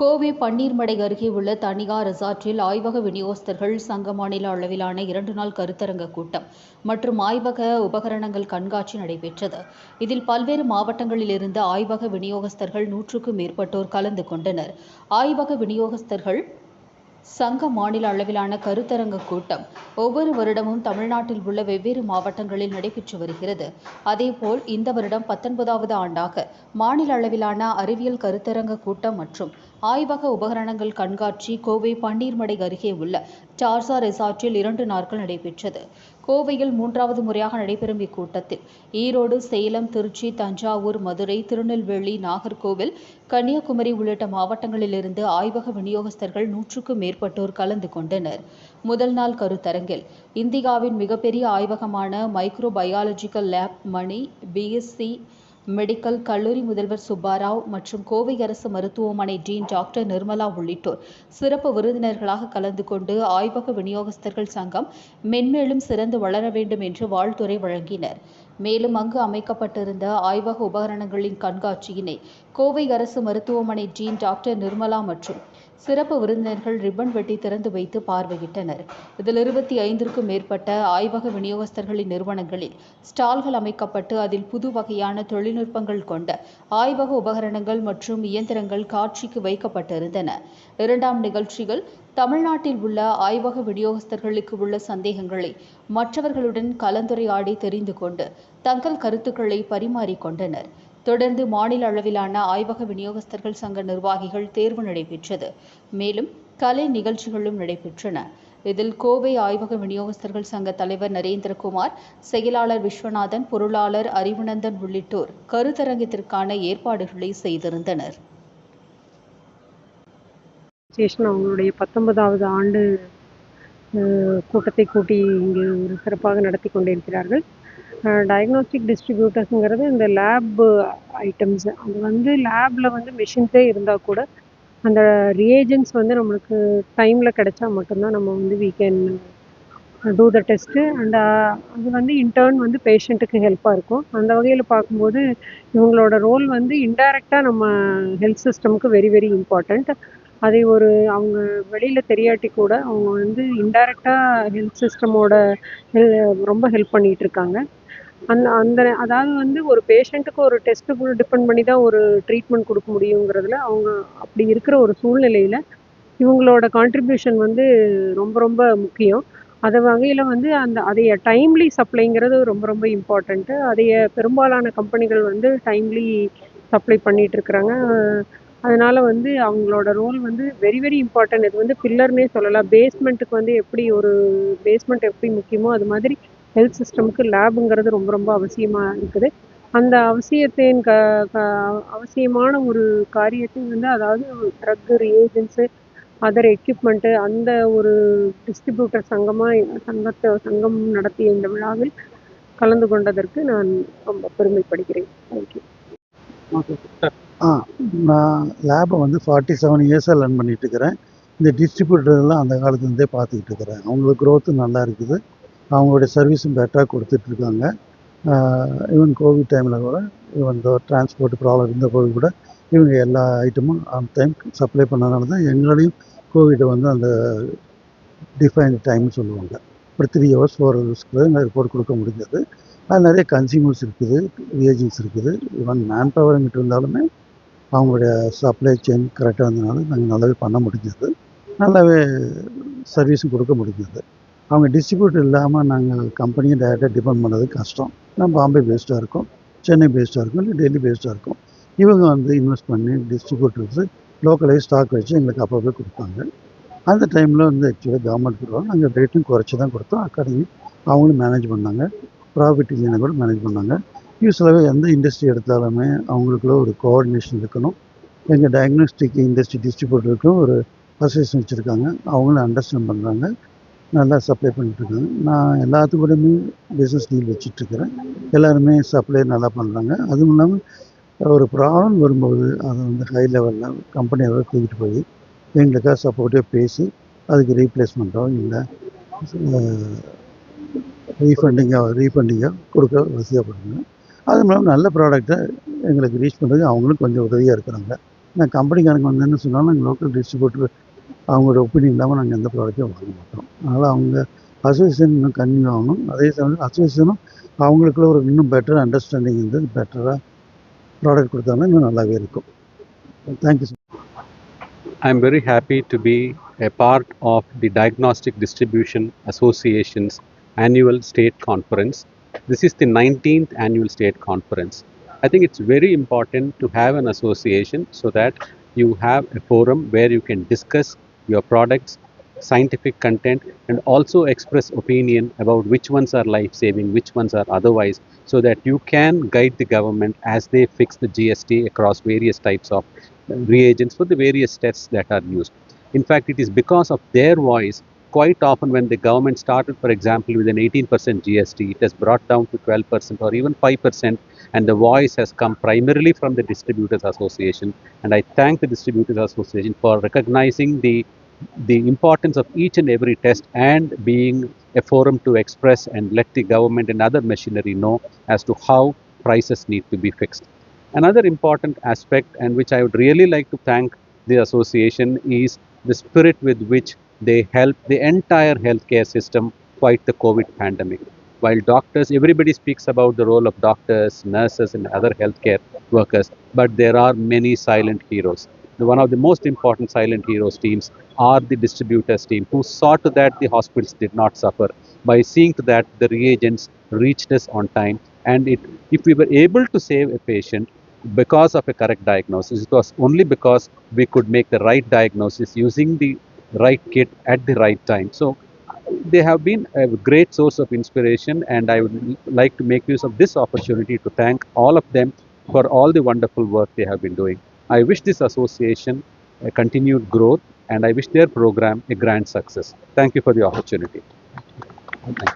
கோவை பன்னீர்மடை அருகே உள்ள தனியார் ரிசார்ட்டில் ஆய்வக விநியோகஸ்தர்கள் சங்க மாநில அளவிலான இரண்டு நாள் கருத்தரங்க கூட்டம் மற்றும் ஆய்வக உபகரணங்கள் கண்காட்சி நடைபெற்றது. இதில் பல்வேறு மாவட்டங்களிலிருந்து ஆய்வக விநியோகஸ்தர்கள் நூற்றுக்கும் மேற்பட்டோர் கலந்து கொண்டனர். ஆய்வக விநியோகஸ்தர்கள் சங்க மாநில அளவிலான கருத்தரங்க கூட்டம் ஒவ்வொரு வருடமும் தமிழ்நாட்டில் உள்ள வெவ்வேறு மாவட்டங்களில் நடைபெற்று வருகிறது. அதேபோல் இந்த வருடம் பத்தொன்பதாவது ஆண்டாக மாநில அளவிலான அறிவியல் கருத்தரங்க கூட்டம் மற்றும் ஆய்வக உபகரணங்கள் கண்காட்சி கோவை பன்னீர்மடை அருகே உள்ள டார்சா ரெசார்ட்டில் இரண்டு நாட்கள் நடைபெற்றது. கோவையில் மூன்றாவது முறையாக நடைபெறும் இக்கூட்டத்தில். ஈரோடு சேலம் திருச்சி தஞ்சாவூர் மதுரை திருநெல்வேலி நாகர்கோவில் கன்னியாகுமரி உள்ளிட்ட மாவட்டங்களிலிருந்து ஆய்வக விநியோகஸ்தர்கள் நூற்றுக்கும் மேற்பட்டோர் கலந்து கொண்டனர். முதல் நாள் கருத்தரங்கில் இந்தியாவின் மிகப்பெரிய ஆய்வகமான micro biological lab Mani PSC medical கல்லூரி முதல்வர் சுப்பாராவ் மற்றும் கோவை அரசு மருத்துவமனை டீன் டாக்டர் நிர்மலா உள்ளிட்டோர். சிறப்பு விருந்தினர்களாக கலந்து கொண்டு ஆய்வக விநியோகஸ்தர்கள் சங்கம் மென்மேலும் சிறந்து வளர வேண்டும் என்று வாழ்த்துறை வழங்கினர். மேலும் அங்கு அமைக்கப்பட்டிருந்த ஆய்வக உபகரணங்களின் கண்காட்சியினை கோவை அரசு மருத்துவமனை டீன் டாக்டர் நிர்மலா மற்றும் சிறப்பு விருந்தினர்கள் ரிப்பன் வெட்டி திறந்து வைத்து பார்வையிட்டனர். இதில் இருபத்தி ஐந்திற்கும் மேற்பட்ட ஆய்வக விநியோகஸ்தர்களின் நிறுவனங்களில் ஸ்டால்கள் அமைக்கப்பட்டு அதில் புது வகையான தொழில்நுட்பங்கள் கொண்ட ஆய்வக உபகரணங்கள் மற்றும் இயந்திரங்கள் காட்சிக்கு வைக்கப்பட்டிருந்தன. இரண்டாம் நிகழ்ச்சியில் தமிழ்நாட்டில் உள்ள ஆய்வக விநியோகஸ்தர்களுக்கு உள்ள சந்தேகங்களை மற்றவர்களுடன் கலந்துரையாடி தெரிந்து கொண்டு தங்கள் கருத்துக்களை பரிமாறிக்கொண்டனர் தொடர்ந்து மாநில அளவிலான ஆய்வக விநியோகஸ்தர்கள் சங்க நிர்வாகிகள் தேர்வு நடைபெற்றது. மேலும் கலை நிகழ்ச்சிகளும் நடைபெற்றன. இதில் கோவை ஆய்வக விநியோகஸ்தர்கள் சங்க தலைவர் நரேந்திரகுமார் செயலாளர் விஸ்வநாதன் பொருளாளர் அறிவுநந்தன் உள்ளிட்டோர் கருத்தரங்கத்திற்கான ஏற்பாடுகளை செய்திருந்தனர். அவங்களுடைய பத்தொன்பதாவது ஆண்டு அஹ், கூட்டத்தை கூட்டி இங்கு ஒரு சிறப்பாக நடத்தி கொண்டிருக்கிறார்கள். டயக்னோஸ்டிக் டிஸ்ட்ரிபியூட்டர்ஸுங்கிறது இந்த லேப் ஐட்டம்ஸ் அது வந்து லேபில் வந்து மிஷின்ஸே இருந்தால் கூட அந்த ரியேஜன்ஸ் வந்து நம்மளுக்கு டைமில் கிடைச்சா மட்டும்தான் நம்ம வந்து we can do the test and அது வந்து இன்டர்ன் வந்து பேஷண்ட்டுக்கு ஹெல்ப்பாக இருக்கும். அந்த வகையில் பார்க்கும்போது இவங்களோட ரோல் வந்து இன்டைரக்டாக நம்ம ஹெல்த் சிஸ்டமுக்கு வெரி வெரி இம்பார்ட்டண்ட் அதை ஒரு அவங்க வெளியில் தெரியாட்டி கூட அவங்க வந்து இன்டைரக்டாக ஹெல்த் சிஸ்டமோட ரொம்ப ஹெல்ப் பண்ணிகிட்டு இருக்காங்க. அந்த அந்த அதாவது வந்து ஒரு பேஷண்ட்டுக்கு ஒரு டெஸ்ட்டுக்குள்ளே டிபெண்ட் பண்ணி தான் ஒரு ட்ரீட்மெண்ட் கொடுக்க முடியுங்கிறதுல அவங்க அப்படி இருக்கிற ஒரு சூழ்நிலையில் இவங்களோட கான்ட்ரிபியூஷன் வந்து ரொம்ப ரொம்ப முக்கியம். அது வகையில் வந்து அந்த அதைய டைம்லி சப்ளைங்கிறது ரொம்ப ரொம்ப இம்பார்ட்டண்ட்டு அதைய பெரும்பாலான கம்பெனிகள் வந்து டைம்லி சப்ளை பண்ணிட்டு இருக்கிறாங்க. அதனால் வந்து அவங்களோட ரோல் வந்து வெரி வெரி இம்பார்ட்டன்ட் இது வந்து பில்லர்னே சொல்லலாம். பேஸ்மெண்ட்டுக்கு வந்து எப்படி ஒரு பேஸ்மெண்ட் எப்படி முக்கியமோ அது மாதிரி ஹெல்த் சிஸ்டமுக்கு லேபுங்கிறது ரொம்ப ரொம்ப அவசியமாக இருக்குது. அந்த அவசியத்தின் க க அவசியமான ஒரு காரியத்தை வந்து அதாவது ட்ரக்கு ரியேஜென்ஸு அதர் எக்யூப்மெண்ட்டு அந்த ஒரு டிஸ்ட்ரிபியூட்டர் சங்கமாக சங்கத்தை சங்கம் நடத்திய இந்த விழாவில் கலந்து கொண்டதற்கு நான் ரொம்ப பெருமைப்படுகிறேன். தேங்க்யூ ஆ நான் லேபை வந்து ஃபார்ட்டி செவன் இயர்ஸாக லேர்ன் பண்ணிகிட்ருக்கிறேன் இந்த டிஸ்ட்ரிபியூட்டர்லாம் அந்த காலத்துலேருந்தே பார்த்துக்கிட்டு இருக்கிறேன் அவங்களுக்கு growth நல்லா இருக்குது. அவங்களுடைய சர்வீஸும் பெட்டராக கொடுத்துட்ருக்காங்க. ஈவன் கோவிட் டைமில் கூட ஈவன் இந்த டிரான்ஸ்போர்ட் ப்ராப்ளம் இருந்த போது கூட இவங்க எல்லா ஐட்டமும் ஆன் டைம் சப்ளை பண்ணனால தான் எங்களையும் கோவிட் வந்து அந்த டிஃபைன் டைம்னு சொல்லுவாங்க. ஒரு த்ரீ ஹவர்ஸ் ஃபோர் ஹவர்ஸ்க்குள்ள எங்கள் ரிப்போர்ட் கொடுக்க முடிஞ்சது. அது நிறைய கன்சியூமர்ஸ் இருக்குது ரியேஜன்ஸ் இருக்குது. ஈவன் மேன் பவர் இருந்தாலுமே அவங்களுடைய சப்ளை செயின் கரெக்டாக இருந்ததுனால நாங்கள் நல்லாவே பண்ண முடிஞ்சது. நல்லாவே சர்வீஸும் கொடுக்க முடிஞ்சது. அவங்க டிஸ்ட்ரிபியூட்டர் இல்லாமல் நாங்கள் கம்பெனியை டைரெக்டாக டிபெண்ட் பண்ணது கஷ்டம். நான் பாம்பே பேஸ்டாக இருக்கும். சென்னை பேஸ்டாக இருக்கும். இல்லை டெல்லி பேஸ்டாக இருக்கும். இவங்க வந்து இன்வெஸ்ட் பண்ணி டிஸ்ட்ரிபியூட்டர்ஸ் லோக்கலைஸ் ஸ்டாக் வச்சு எங்களுக்கு அப்பப்போ கொடுப்பாங்க. அந்த டைமில் வந்து ஆக்சுவலாக கவர்மெண்ட் கொடுவாங்க நாங்கள் ரேட்டும் குறைச்சி தான் கொடுத்தோம். அக்காடமி அவங்களும் மேனேஜ் பண்ணாங்க. ப்ராஃபிட் இல்லைன்னா கூட மேனேஜ் பண்ணாங்க. யூஸ்வலாகவே எந்த இண்டஸ்ட்ரி எடுத்தாலுமே அவங்களுக்குள்ள ஒரு கோஆர்டினேஷன் இருக்கணும். எங்கள் டயக்னோஸ்டிக் இண்டஸ்ட்ரி டிஸ்ட்ரிபியூட்டருக்கும் ஒரு அசோசியேஷன் வச்சுருக்காங்க. அவங்களும் அண்டர்ஸ்டாண்ட் பண்ணுறாங்க நல்லா சப்ளை பண்ணிட்டுருக்காங்க நான் எல்லாத்துக்கூடயுமே பிஸ்னஸ் டீல் வச்சிட்ருக்கிறேன் எல்லாருமே சப்ளை நல்லா பண்ணுறாங்க அதுவும் இல்லாமல் ஒரு ப்ராப்ளம் வரும்போது அதை வந்து ஹை லெவலில் கம்பெனியை கூட்டிகிட்டு தூக்கிட்டு போய் எங்களுக்காக சப்போர்ட்டிவாக பேசி அதுக்கு ரீப்ளேஸ்மெண்ட்டோ இல்லை ரீஃபண்டிங்காக ரீஃபண்டிங்காக கொடுக்க வசதியாக பண்ணுங்கள் அது மூலம் நல்ல ப்ராடக்டை எங்களுக்கு ரீச் பண்ணுறதுக்கு அவங்களும் கொஞ்சம் உதவியாக இருக்கிறாங்க. நான் கம்பெனிக்காரங்க வந்து என்ன சொன்னாலும் நாங்கள் லோக்கல் டிஸ்ட்ரிபியூட்டர் அவங்களோட ஒப்பீனியன் இல்லாமல் நாங்கள் எந்த ப்ராடக்ட்டையும் வாங்க மாட்டோம். அதனால் அவங்க அசோசியேஷன் இன்னும் கன்வியூ ஆகணும். அதே சமயம் அசோசியேஷனும் அவங்களுக்குள்ள ஒரு இன்னும் பெட்டர் அண்டர்ஸ்டாண்டிங் வந்து பெட்டராக ப்ராடக்ட் கொடுத்தாங்கன்னா இன்னும் நல்லாவே இருக்கும். Thank you sir I'm very happy to be a part of the Diagnostic Distribution Association's annual state conference. This is the 19th annual state conference. I think it's very important to have an association so that you have a forum where you can discuss your products, scientific content, and also express opinion about which ones are life saving, which ones are otherwise, so that you can guide the government as they fix the GST across various types of uh, reagents for the various tests that are used. In fact, it is because of their voice, quite often when the government started, for example, with an 18% GST, it has brought down to 12% or even 5%, and the voice has come primarily from the Distributors Association. And I thank the Distributors Association for recognizing the the importance of each and every test and being a forum to express and let the government and other machinery know as to how prices need to be fixed. Another important aspect, and which I would really like to thank the association, is the spirit with which they help the entire healthcare system fight the COVID pandemic. While doctors, everybody speaks about the role of doctors, nurses, and other healthcare workers, but there are many silent heroes. One of the most important silent heroes teams are the distributors team who saw to that the hospitals did not suffer by seeing to that the reagents reached us on time and it if we were able to save a patient because of a correct diagnosis it was only because we could make the right diagnosis using the right kit at the right time. So they have been a great source of inspiration and i would like to make use of this opportunity to thank all of them for all the wonderful work they have been doing. I wish this association a continued growth and i wish their program a grand success. Thank you for the opportunity